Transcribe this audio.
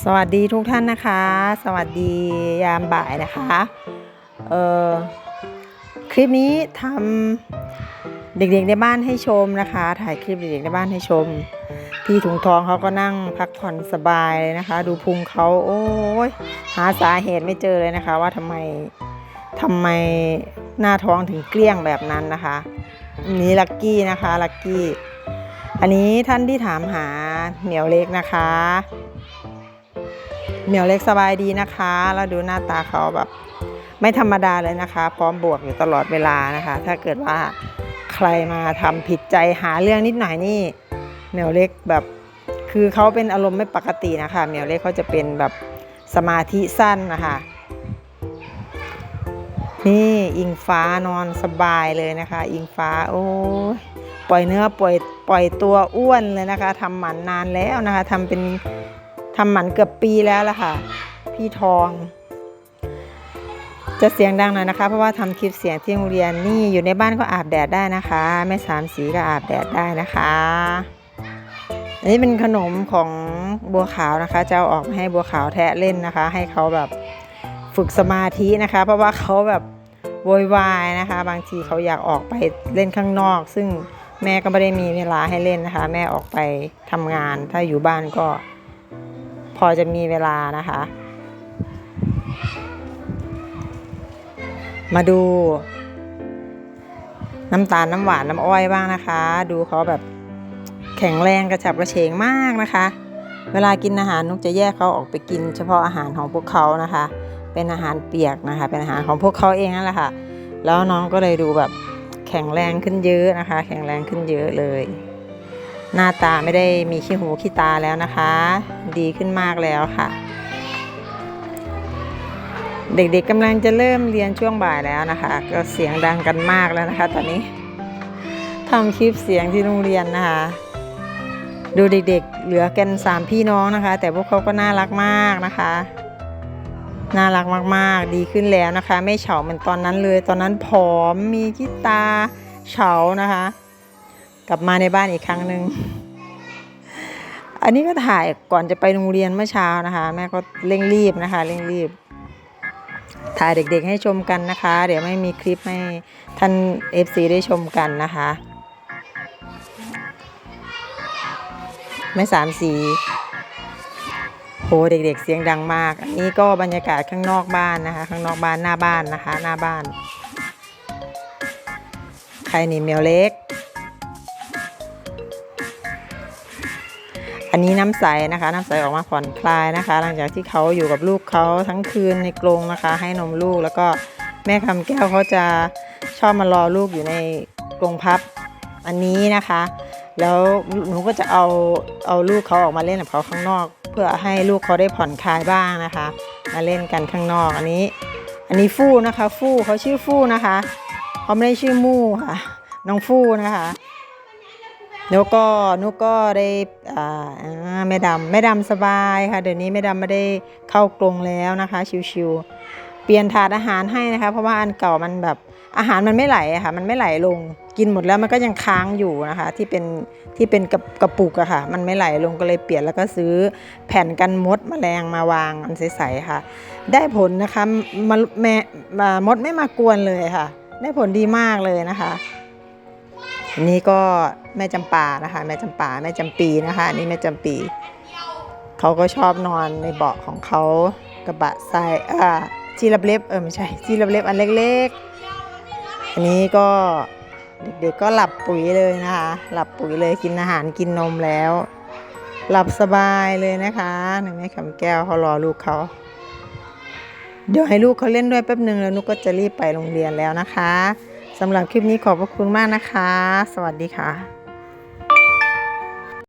สวัสดีทุกท่านนะคะ สวัสดียามบ่ายนะคะเอ่อคลิปนี้ทำเด็กๆในบ้านให้ชมนะคะ ถ่ายคลิปเด็กๆในบ้านให้ชมพี่ถุงทองเขาก็นั่งพักผ่อนสบายเลยนะคะ ดูพุงเขาโอ้ยหาสาเหตุไม่เจอเลยนะคะ ว่าทำไมทำไมหน้าท้องถึงเกลี้ยงแบบนั้นนะคะนี่ลักกี้นะคะลักกี้อันนี้ท่านที่ถามหาเหมียวเล็กนะคะ เหมียวเล็กสบายดีนะคะ แล้วดูหน้าตาเขาแบบ ไม่ธรรมดาเลยนะคะ พร้อมบวกอยู่ตลอดเวลานะคะ ถ้าเกิดว่าใครมาทำผิดใจหาเรื่องนิดหน่อยนี่เหมียวเล็กแบบคือเขาเป็นอารมณ์ไม่ปกตินะคะเหมียวเล็กเขาจะเป็นแบบสมาธิสั้นนะคะนี่อิงฟ้านอนสบายเลยนะคะ อิงฟ้าโอ้ยปล่อยเนื้อปล่อยปล่อยตัวอ้วนเลยนะคะทำหมันนานแล้วนะคะทำเป็น ทำหมันเกือบปีแล้วล่ะค่ะ พี่ทอง จะเสียงดังหน่อยนะคะ เพราะว่าทำคลิปเสียงที่โรงเรียนนี่อยู่ในบ้านก็อาบแดดได้นะคะแม่สามสีก็อาบแดดได้นะคะอันนี้เป็นขนมของบัวขาวนะคะ จะเอาออกให้บัวขาวแทะเล่นนะคะ ให้เขาแบบฝึกสมาธินะคะ เพราะว่าเขาแบบโวยวายนะคะ บางทีเขาอยากออกไปเล่นข้างนอก ซึ่งแม่ก็ไม่ได้มีเวลาให้เล่นนะคะ แม่ออกไปทำงาน ถ้าอยู่บ้านก็ อจะมีเวลานะคะ มาดู น้ำตาลน้ำหวานน้ำอ้อยบ้างนะคะ ดูเขาแบบแข็งแรงกระฉับกระเฉงมากนะคะ เวลากินอาหารนุกจะแยกเขาออกไปกิน เฉพาะอาหารของพวกเขานะคะ เป็นอาหารเปียกนะคะ เป็นอาหารของพวกเขาเองนั่นแหละค่ะ แล้วน้องก็เลยดูแบบแข็งแรงขึ้นเยอะนะคะ แข็งแรงขึ้นเยอะเลย หน้าตาไม่ได้มีขี้หูขี้ตาแล้วนะคะ ดีขึ้นมากแล้วค่ะ เด็กๆกำลังจะเริ่มเรียนช่วงบ่ายแล้วนะคะ ก็เสียงดังกันมากแล้วนะคะ ตอนนี้ทำคลิปเสียงที่โรงเรียนนะคะ ดูเด็กๆ เหลือกันสามพี่น้องนะคะ แต่พวกเขาก็น่ารักมากนะคะน่ารักมาก ๆ ดีขึ้นแล้วนะคะ ไม่เฉาเหมือนตอนนั้นเลย ตอนนั้นผอมมีขี้ตาเฉานะคะ กลับมาในบ้านอีกครั้งหนึ่งอันนี้ก็ถ่ายก่อนจะไปโรงเรียนเมื่อเช้านะคะ แม่ก็เร่งรีบนะคะเร่งรีบ ถ่ายเด็กๆให้ชมกันนะคะ เดี๋ยวไม่มีคลิปให้ท่าน FC ได้ชมกันนะคะไม่สามสีโหเด็กๆเสียงดังมาก อันนี้ก็บรรยากาศข้างนอกบ้านนะคะ ข้างนอกบ้านหน้าบ้านนะคะ หน้าบ้าน ใครนี่เมียวเล็ก อันนี้น้ำใสนะคะ น้ำใสออกมาผ่อนคลายนะคะ หลังจากที่เขาอยู่กับลูกเขาทั้งคืนในกรงนะคะ ให้นมลูกแล้วก็แม่คำแก้วเขาจะชอบมารอลูกอยู่ในกรงพับอันนี้นะคะ แล้วหนูก็จะเอาเอาลูกเขาออกมาเล่นกับเขาข้างนอก เพื่อให้ลูกเขาได้ผ่อนคลายบ้างนะคะ มาเล่นกันข้างนอกอันนี้ อันนี้ฟู่นะคะ ฟู่เขาชื่อฟู่นะคะเขาไม่ได้ชื่อมู่ค่ะ น้องฟู่นะคะ แล้วก็นุก็ได้อ่าแม่ดำแม่ดำสบายค่ะ เดี๋ยวนี้แม่ดำไม่ได้เข้ากรงแล้วนะคะ ชิวๆเปลี่ยนถาดอาหารให้นะคะ เพราะว่าอันเก่ามันแบบอาหารมันไม่ไหลค่ะ มันไม่ไหลลง กินหมดแล้วมันก็ยังค้างอยู่นะคะ ที่เป็นที่เป็นกระกระปุกอะค่ะ มันไม่ไหลลงก็เลยเปลี่ยนแล้วก็ซื้อแผ่นกันมดแมลงมาวางอันใสๆค่ะ ได้ผลนะคะมแม่มดไม่มากวนเลยค่ะ ได้ผลดีมากเลยนะคะ นี้ก็แม่จำปานะคะ แม่จำปาแม่จำปีนะคะอันนี้แม่จำปีเขาก็ชอบนอนในเบาะของเขากระบะทรายอ่าจีรับเล็บเออไม่ใช่จีรับเล็บอันเล็กๆ อันนี้ก็เด็กๆก็หลับปุ๋ยเลยนะคะ หลับปุ๋ยเลยกินอาหารกินนมแล้ว หลับสบายเลยนะคะหนึ่งแม่คำแก้วเขารอลูกเขาเดี๋ยวให้ลูกเขาเล่นด้วยแป๊บหนึ่งแล้วนุกก็จะรีบไปโรงเรียนแล้วนะคะ สำหรับคลิปนี้ขอบพระคุณมากนะคะ สวัสดีค่ะ